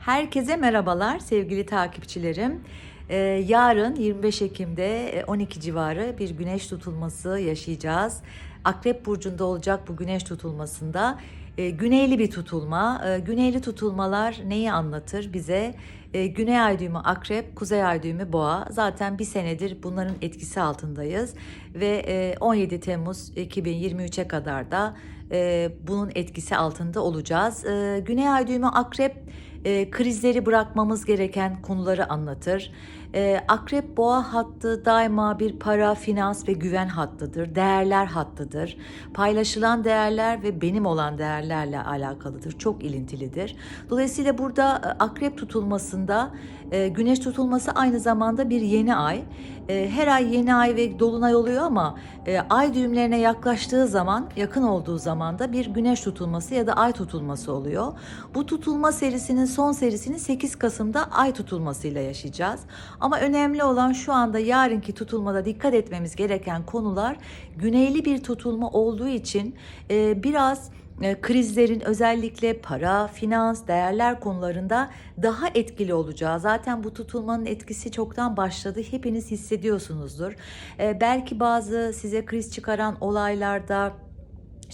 Herkese merhabalar sevgili takipçilerim. Ee, yarın 25 Ekim'de e, 12 civarı bir güneş tutulması yaşayacağız. Akrep burcunda olacak bu güneş tutulmasında e, güneyli bir tutulma. E, güneyli tutulmalar neyi anlatır bize? E, güney ay düğümü akrep, kuzey ay düğümü boğa. Zaten bir senedir bunların etkisi altındayız ve e, 17 Temmuz 2023'e kadar da e, bunun etkisi altında olacağız. E, güney ay düğümü akrep e, krizleri bırakmamız gereken konuları anlatır. E, akrep boğa hattı daima bir para, finans ve güven hattıdır. Değerler hattıdır. Paylaşılan değerler ve benim olan değerlerle alakalıdır. Çok ilintilidir. Dolayısıyla burada e, akrep tutulmasında e, güneş tutulması aynı zamanda bir yeni ay. E, her ay yeni ay ve dolunay oluyor ama e, ay düğümlerine yaklaştığı zaman, yakın olduğu zaman da bir güneş tutulması ya da ay tutulması oluyor. Bu tutulma serisinin son serisini 8 Kasım'da ay tutulmasıyla yaşayacağız. Ama önemli olan şu anda yarınki tutulmada dikkat etmemiz gereken konular güneyli bir tutulma olduğu için e, biraz e, krizlerin özellikle para, finans, değerler konularında daha etkili olacağı. Zaten bu tutulmanın etkisi çoktan başladı. Hepiniz hissediyorsunuzdur. E, belki bazı size kriz çıkaran olaylarda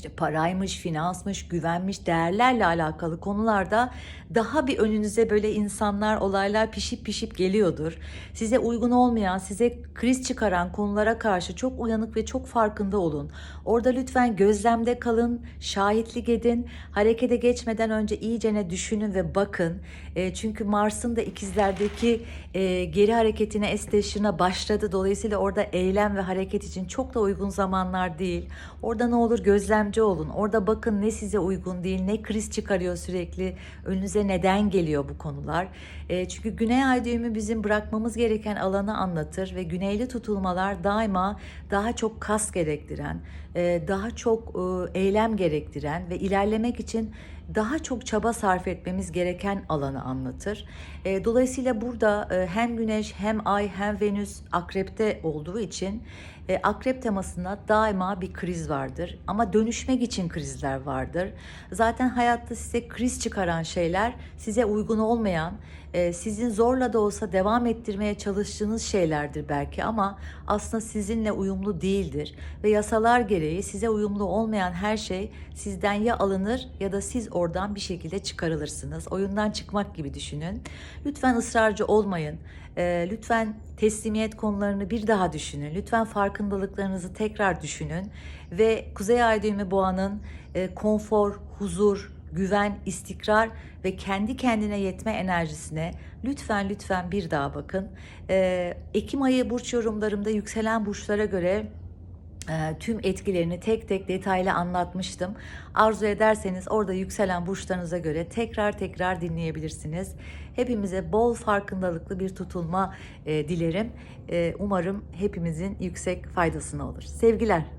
işte paraymış, finansmış, güvenmiş, değerlerle alakalı konularda daha bir önünüze böyle insanlar, olaylar pişip pişip geliyordur. Size uygun olmayan, size kriz çıkaran konulara karşı çok uyanık ve çok farkında olun. Orada lütfen gözlemde kalın, şahitlik edin. Harekete geçmeden önce iyicene düşünün ve bakın. E, çünkü Mars'ın da ikizlerdeki e, geri hareketine, estation'a başladı. Dolayısıyla orada eylem ve hareket için çok da uygun zamanlar değil. Orada ne olur gözlemci olun. Orada bakın ne size uygun değil, ne kriz çıkarıyor sürekli. Önünüze neden geliyor bu konular. E, çünkü Güney Ay düğümü bizim bırakmamız gereken alanı anlatır ve güneyli tutulmalar daima daha çok kas gerektiren, e, daha çok e, eylem gerektiren ve ilerlemek için daha çok çaba sarf etmemiz gereken alanı anlatır. E, dolayısıyla burada e, hem Güneş hem Ay hem Venüs akrepte olduğu için e, akrep temasında daima bir kriz vardır. Ama dönüşmek için krizler vardır. Zaten hayatta size kriz çıkaran şeyler size uygun olmayan, e, sizin zorla da olsa devam ettirmeye çalıştığınız şeylerdir belki ama aslında sizinle uyumlu değildir. Ve yasalar gereği size uyumlu olmayan her şey sizden ya alınır ya da siz oradan bir şekilde çıkarılırsınız. Oyundan çıkmak gibi düşünün. Lütfen ısrarcı olmayın. E, lütfen teslimiyet konularını bir daha düşünün. Lütfen farkındalıklarınızı tekrar düşünün. Ve Kuzey Ay düğümü boğanın e, konfor, huzur, güven, istikrar ve kendi kendine yetme enerjisine lütfen lütfen bir daha bakın. E, Ekim ayı burç yorumlarımda yükselen burçlara göre tüm etkilerini tek tek detaylı anlatmıştım. Arzu ederseniz orada yükselen burçlarınıza göre tekrar tekrar dinleyebilirsiniz. Hepimize bol farkındalıklı bir tutulma e, dilerim. E, umarım hepimizin yüksek faydasına olur. Sevgiler.